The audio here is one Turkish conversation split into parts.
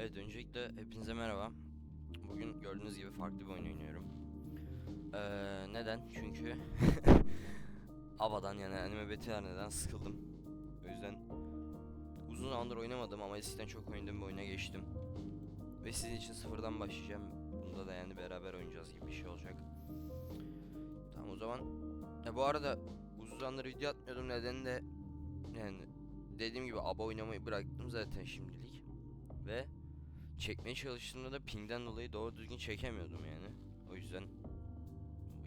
Evet öncelikle hepinize merhaba. Bugün gördüğünüz gibi farklı bir oyun oynuyorum. Ee, neden? Çünkü Ava'dan yani anime neden sıkıldım. O yüzden uzun zamandır oynamadım ama eskiden çok oynadığım bir oyuna geçtim. Ve sizin için sıfırdan başlayacağım. Bunda da yani beraber oynayacağız gibi bir şey olacak. Tamam o zaman. Ya bu arada uzun zamandır video atmıyordum nedeni de yani dediğim gibi ABA oynamayı bıraktım zaten şimdilik. Ve çekmeye çalıştığımda da pingden dolayı doğru düzgün çekemiyordum yani. O yüzden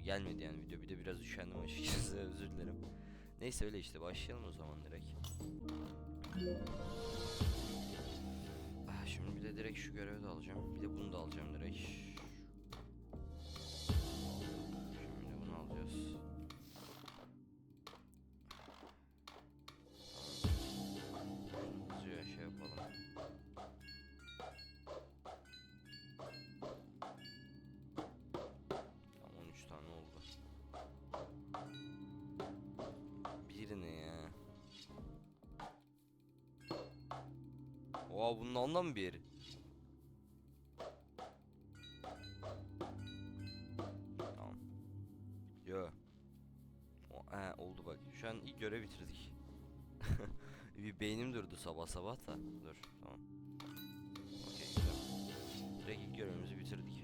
gelmedi yani video. Bir de biraz üşendim açıkçası özür dilerim. Neyse öyle işte başlayalım o zaman direkt. Ah, şimdi bir de direkt şu görevi de alacağım. Bir de bunu da alacağım direkt. Oha bunun ondan mı bir? Tamam. Yo. O, he, oldu bak. Şu an ilk görev bitirdik. bir beynim durdu sabah sabah da. Dur tamam. Okey. Direkt ilk görevimizi bitirdik.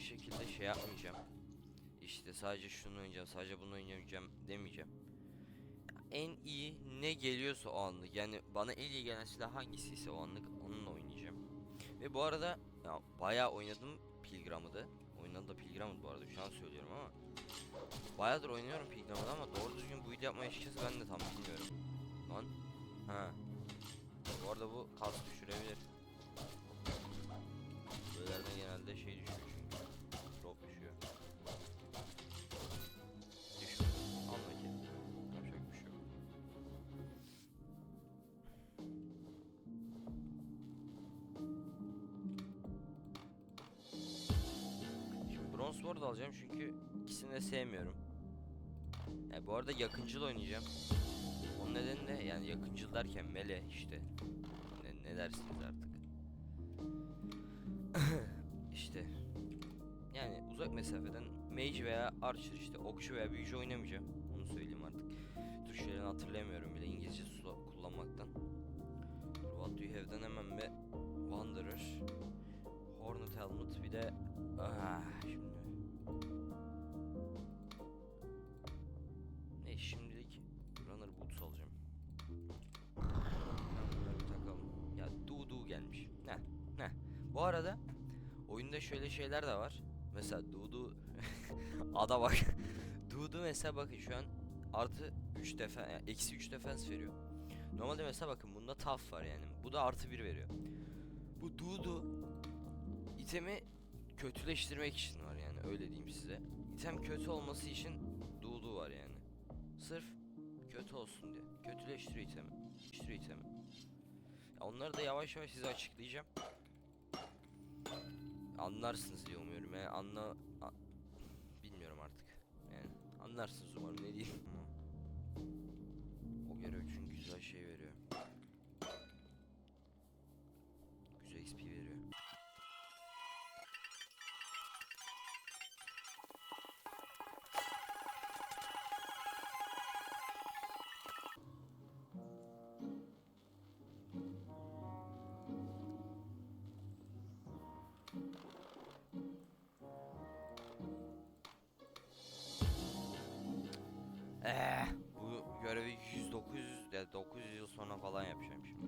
Herhangi bir şekilde şey yapmayacağım. İşte sadece şunu oynayacağım, sadece bunu oynayacağım demeyeceğim. En iyi ne geliyorsa o anlık yani bana en iyi gelen silah hangisiyse o anlık onunla oynayacağım. Ve bu arada ya bayağı oynadım Pilgrim'ı da. Oynadı da Pilgrim'ı bu arada şu an söylüyorum ama. Bayağıdır oynuyorum Pilgrim'ı ama doğru düzgün bu yapmayı açıkçası ben de tam bilmiyorum. Lan. Ha. Bu arada bu kas düşürebilir. Sword alacağım çünkü ikisini de sevmiyorum. Yani bu arada yakıncıl oynayacağım. Onun nedeni de yani yakıncıl derken mele işte. Ne, ne dersiniz artık. işte. Yani uzak mesafeden mage veya archer işte okçu veya büyücü oynamayacağım. Onu söyleyeyim artık. Tuşlarını hatırlayamıyorum bile İngilizce kullanmaktan. Dur, What do you have'den hemen bir Wanderer. Hornet Helmet bir de ah, şimdi Bu arada oyunda şöyle şeyler de var. Mesela Dudu ada bak. Dudu mesela bakın şu an artı 3 defa yani eksi 3 defens veriyor. Normalde mesela bakın bunda tough var yani. Bu da artı 1 veriyor. Bu Dudu itemi kötüleştirmek için var yani öyle diyeyim size. İtem kötü olması için Dudu var yani. Sırf kötü olsun diye. Kötüleştiriyor itemi. Kötüleştiriyor itemi. Ya onları da yavaş yavaş size açıklayacağım. Anlarsınız diye umuyorum yani anla... a- Bilmiyorum artık. Yani anlarsınız umarım ne diyeyim. O görev çünkü güzel şey veriyor. Eee bu görevi 100 900 ya 900 yıl sonra falan yapacağım şimdi.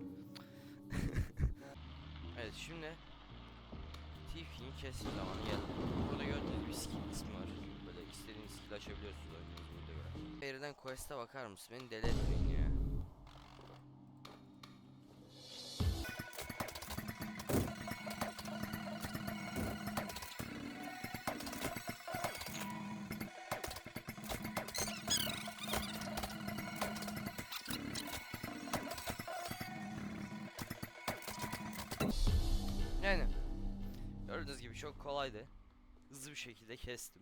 evet şimdi Tiefking'i kesin zamanı geldi. Burada gördüğünüz bir skill ismi var. Böyle istediğiniz skill açabiliyorsunuz oyununuz burada göre. Yerden quest'e bakar mısın? Beni deli etmeyin Yani Gördüğünüz gibi çok kolaydı. Hızlı bir şekilde kestim.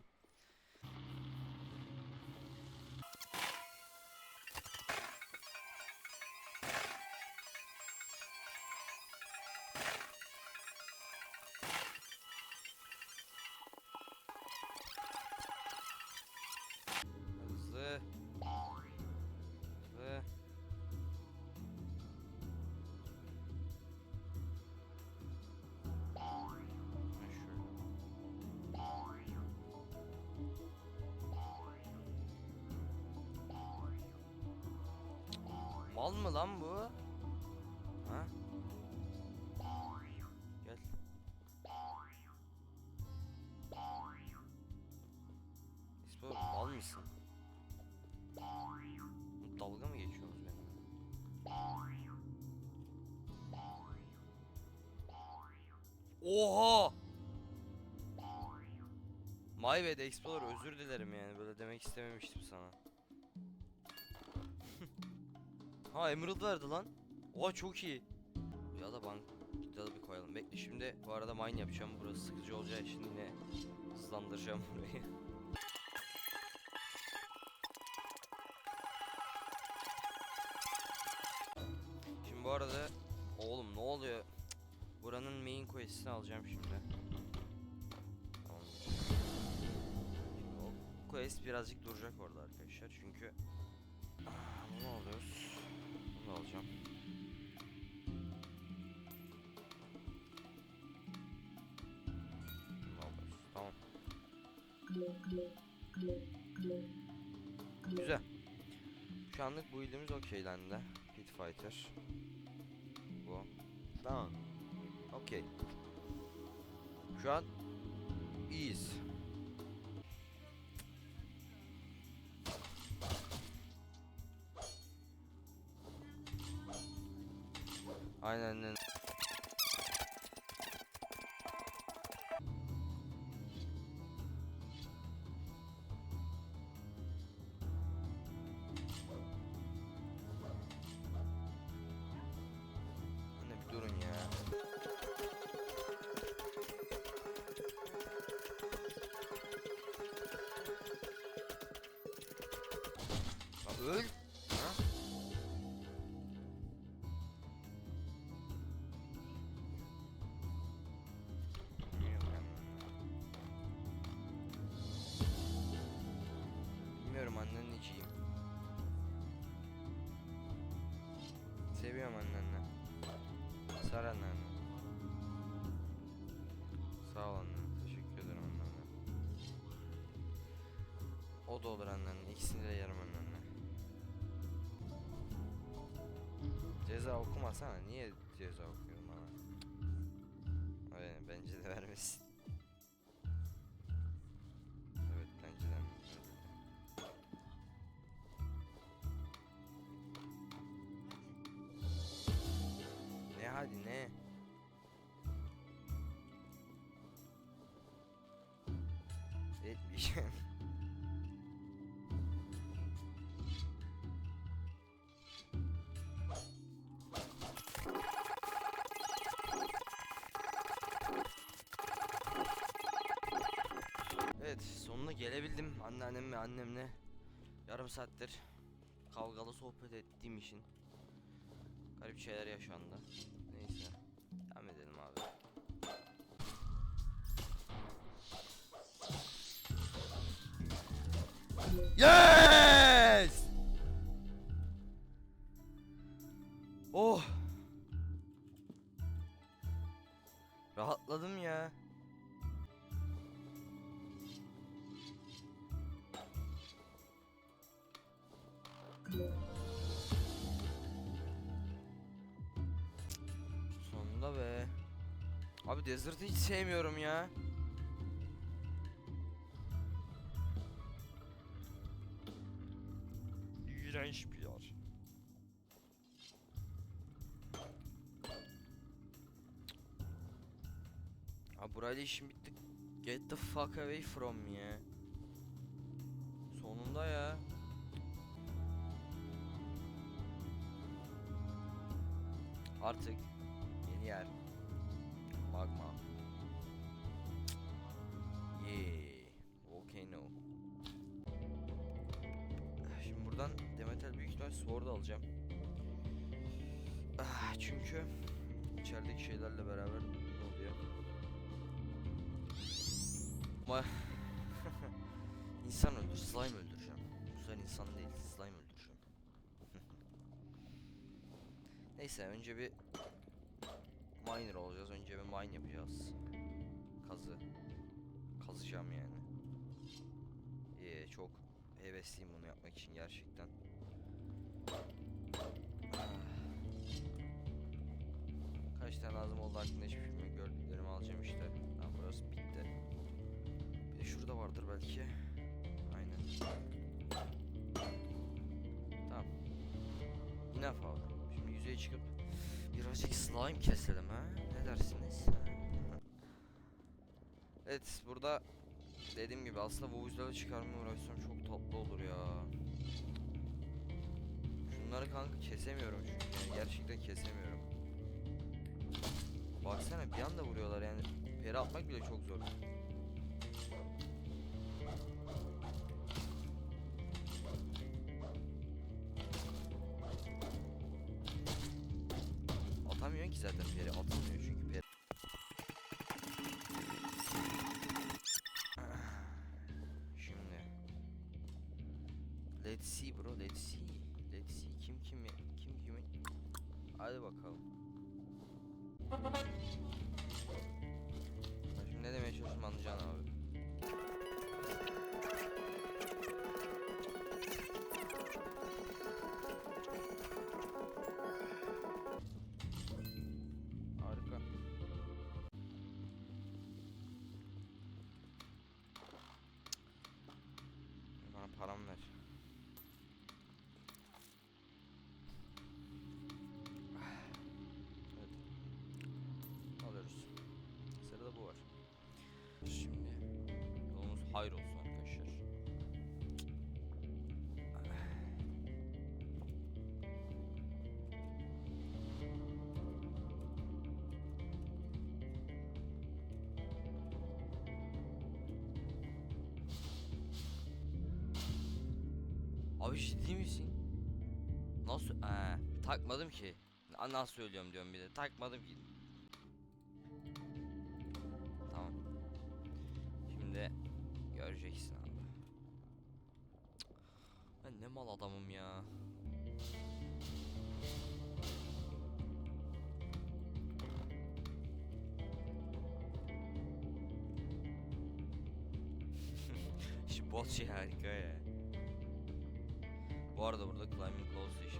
Mal mı lan bu? Ha? Gel. İspo mal mısın? Dalga mı geçiyorsunuz benimle? Oha! My bad Explorer özür dilerim yani böyle demek istememiştim sana. Ha Emerald verdi lan. Oha çok iyi. Ya da bank ya da bir koyalım. Bekle şimdi bu arada mine yapacağım. Burası sıkıcı olacağı için yine hızlandıracağım burayı. Şimdi bu arada oğlum ne oluyor? Buranın main quest'ini alacağım şimdi. O quest birazcık duracak orada arkadaşlar çünkü Ah, bunu Bunu alacağım. Tamam. Güzel. Şu anlık bu ilimiz okeylendi. Pit Fighter. Bu. Tamam. Okey. Şu an iyiyiz. Aynen öl. Bilmiyorum annenin içiyim. Seviyorum annenle. Sar annenle. Sağ ol anne. Teşekkür ederim annenle. O da olur annenle. İkisini de yerim annenle. Ceza okumasana. Niye ceza okuyorsun Evet sonuna gelebildim anneannem ve annemle yarım saattir kavgalı sohbet ettiğim için garip şeyler yaşandı. Neyse devam edelim abi. Yes! Sonunda be. Abi Desert'ı hiç sevmiyorum ya. İğrenç bir yer. Abi burayla işim bitti. Get the fuck away from me ya. Sonunda ya. Artık yeni yer. Magma. Yeee. Volcano. Şimdi buradan Demeter büyük ihtimal sword alacağım. Ah, çünkü içerideki şeylerle beraber ne oluyor? Ama insan öldür, slime öldüreceğim. Bu sefer insan değil, slime öldür. Neyse önce bir miner olacağız. Önce bir mine yapacağız. Kazı. Kazacağım yani. Ee, çok hevesliyim bunu yapmak için gerçekten. Kaç tane lazım oldu hakkında hiçbir fikrim yok. Gördüklerimi alacağım işte. Tamam burası bitti. Bir de şurada vardır belki. Aynen. Tamam. Enough abi. Yüzeye çıkıp birazcık slime keselim ha. Ne dersiniz? evet burada dediğim gibi aslında bu yüzleri çıkarmaya uğraşsam çok tatlı olur ya. Şunları kanka kesemiyorum çünkü yani gerçekten kesemiyorum. Baksana bir anda vuruyorlar yani. Peri atmak bile çok zor. Zaten peri atılmıyor çünkü peri. Şimdi. Let's see bro let's see. Let's see. Kim kimi kim kimi? Hadi bakalım hayır olsun arkadaşlar. Abi ciddi misin? Nasıl? Ee, takmadım ki. Na- Nasıl söylüyorum diyorum bir de. Takmadım ki. Göreceksin abi. Ben ne mal adamım ya. Şu bot şey harika ya. Bu arada burada climbing close da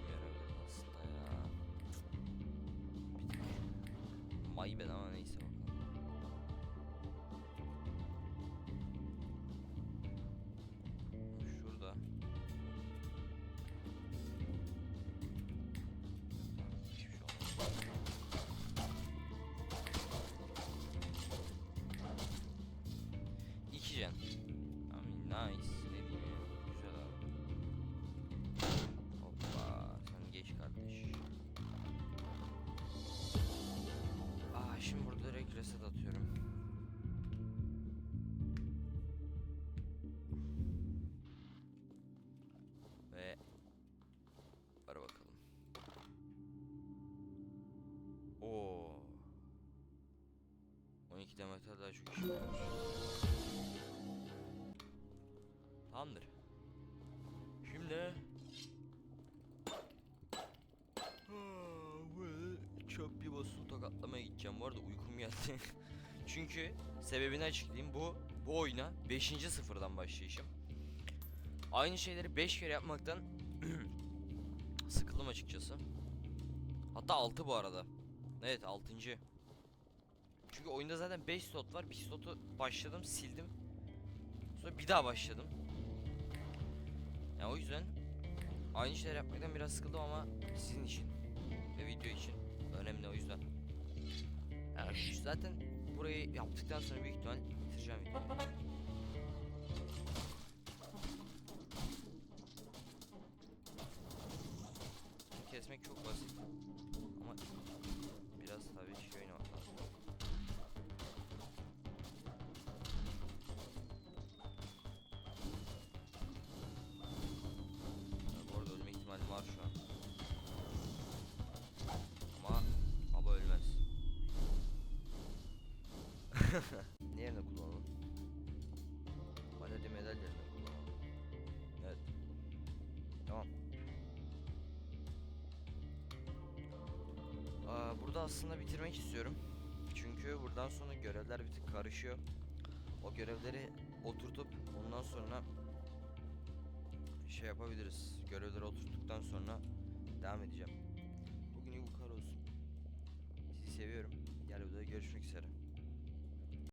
çok işe yarar. Tamamdır. Şimdi böyle çöp bir basılı tokatlamaya gideceğim. Bu arada uykum geldi. Çünkü sebebini açıklayayım. Bu bu oyuna 5. sıfırdan başlayışım. Aynı şeyleri 5 kere yapmaktan sıkıldım açıkçası. Hatta 6 bu arada. Evet 6. Çünkü oyunda zaten 5 slot var. Bir slotu başladım, sildim. Sonra bir daha başladım. Yani o yüzden aynı şeyler yapmaktan biraz sıkıldım ama sizin için ve video için önemli o yüzden. Yani zaten burayı yaptıktan sonra büyük ihtimal bitireceğim videoyu. Kesmek çok basit ama biraz tabii şey oynamak ne yerine kullanalım? Madalya medal yerine kullanalım. Evet. Tamam. Aa, burada aslında bitirmek istiyorum. Çünkü buradan sonra görevler bir tık karışıyor. O görevleri oturtup ondan sonra şey yapabiliriz. Görevleri oturttuktan sonra devam edeceğim. Bugünlük bu kadar olsun. Sizi seviyorum. Diğer videoda görüşmek üzere.